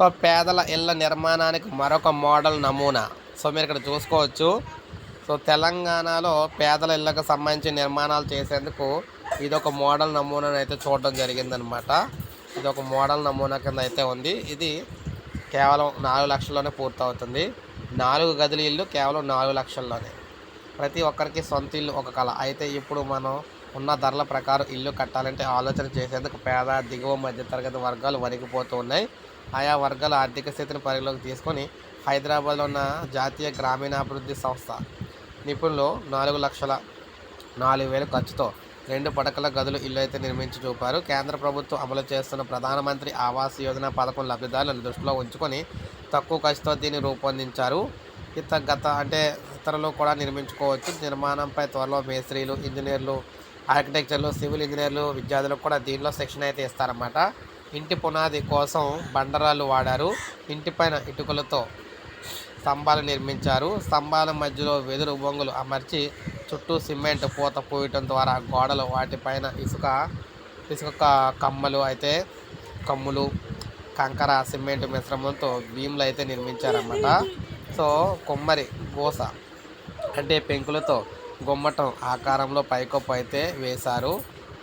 So పేదల ఇళ్ళ నిర్మాణానికి మరొక మోడల్ నమూనా. సో మీరు ఇక్కడ చూసుకోవచ్చు. సో తెలంగాణలో పేదల ఇళ్ళకు సంబంధించి నిర్మాణాలు చేసేందుకు ఇది ఒక మోడల్ నమూనాను అయితే చూడడం జరిగిందనమాట. ఇది ఒక మోడల్ నమూనా కింద అయితే ఉంది. ఇది కేవలం నాలుగు లక్షల్లోనే పూర్తవుతుంది. నాలుగు గదుల ఇల్లు కేవలం నాలుగు లక్షల్లోనే. ప్రతి ఒక్కరికి సొంత ఇల్లు ఒక కళ. అయితే ఇప్పుడు మనం ఉన్న ధరల ప్రకారం ఇల్లు కట్టాలంటే ఆలోచన చేసేందుకు పేద దిగువ మధ్యతరగతి వర్గాలు వణికిపోతూ ఉన్నాయి ఆయా వర్గాల ఆర్థిక స్థితిని పరిగణలోకి తీసుకొని హైదరాబాద్లో ఉన్న జాతీయ గ్రామీణాభివృద్ధి సంస్థ నిపుణులు నాలుగు లక్షల నాలుగు వేల ఖర్చుతో రెండు పడకల గదులు ఇల్లు అయితే నిర్మించి చూపారు. కేంద్ర ప్రభుత్వం అమలు చేస్తున్న ప్రధానమంత్రి ఆవాస్ యోజన పథకం లబ్ధిదారులను దృష్టిలో ఉంచుకొని తక్కువ ఖర్చుతో దీన్ని రూపొందించారు. ఇత గత అంటే ఇతరులు కూడా నిర్మించుకోవచ్చు. నిర్మాణంపై త్వరలో మేస్త్రీలు ఇంజనీర్లు ఆర్కిటెక్చర్లు సివిల్ ఇంజనీర్లు విద్యార్థులకు కూడా దీనిలో శిక్షణ అయితే ఇస్తారన్నమాట. ఇంటి పునాది కోసం బండరాలు వాడారు. ఇంటిపైన ఇటుకలతో స్తంభాలు నిర్మించారు. స్తంభాల మధ్యలో వెదురు బొంగులు అమర్చి చుట్టూ సిమెంట్ పూత పూయటం ద్వారా గోడలు వాటిపైన ఇసుక ఇసుక కమ్మలు అయితే కమ్ములు కంకర సిమెంట్ మిశ్రమంతో భీములు అయితే నిర్మించారన్నమాట. సో కొమ్మరి గోస అంటే పెంకులతో గుమ్మటం ఆకారంలో పైకప్పు అయితే వేశారు.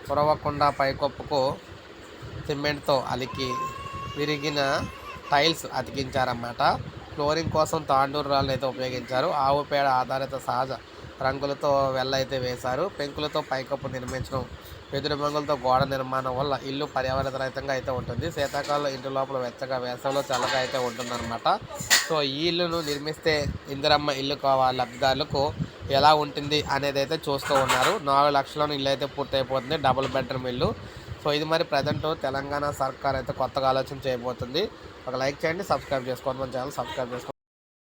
పొరవకుండా పైకప్పుకు సిమెంట్తో అలికి విరిగిన టైల్స్ అతికించారన్నమాట. ఫ్లోరింగ్ కోసం తాండూరు రాళ్ళని అయితే ఉపయోగించారు. ఆవు పేడ ఆధారిత సహజ రంగులతో వెల్ల అయితే వేశారు. పెంకులతో పైకప్పు నిర్మించడం వెదురు బొంగులతో గోడ నిర్మాణం వల్ల ఇల్లు పర్యావరణ రహితంగా అయితే ఉంటుంది. శీతాకాలంలో ఇంటి లోపల వెచ్చగా వేసవిలో చల్లగా అయితే ఉంటుందన్నమాట. సో ఈ ఇల్లును నిర్మిస్తే ఇందిరమ్మ ఇల్లు కావాలి లబ్ధిదారులకు ఎలా ఉంటుంది అనేది అయితే చూస్తూ ఉన్నారు. నాలుగు లక్షలను ఇల్లు అయితే పూర్తయిపోతుంది డబుల్ బెడ్రూమ్ ఇల్లు. సో ఇది మరి ప్రజెంట్ తెలంగాణ సర్కార్ అయితే కొత్తగా ఆలోచన చేయబోతుంది. ఒక లైక్ చేయండి సబ్స్క్రైబ్ చేసుకోండి మన ఛానల్ సబ్స్క్రైబ్ చేసుకోండి.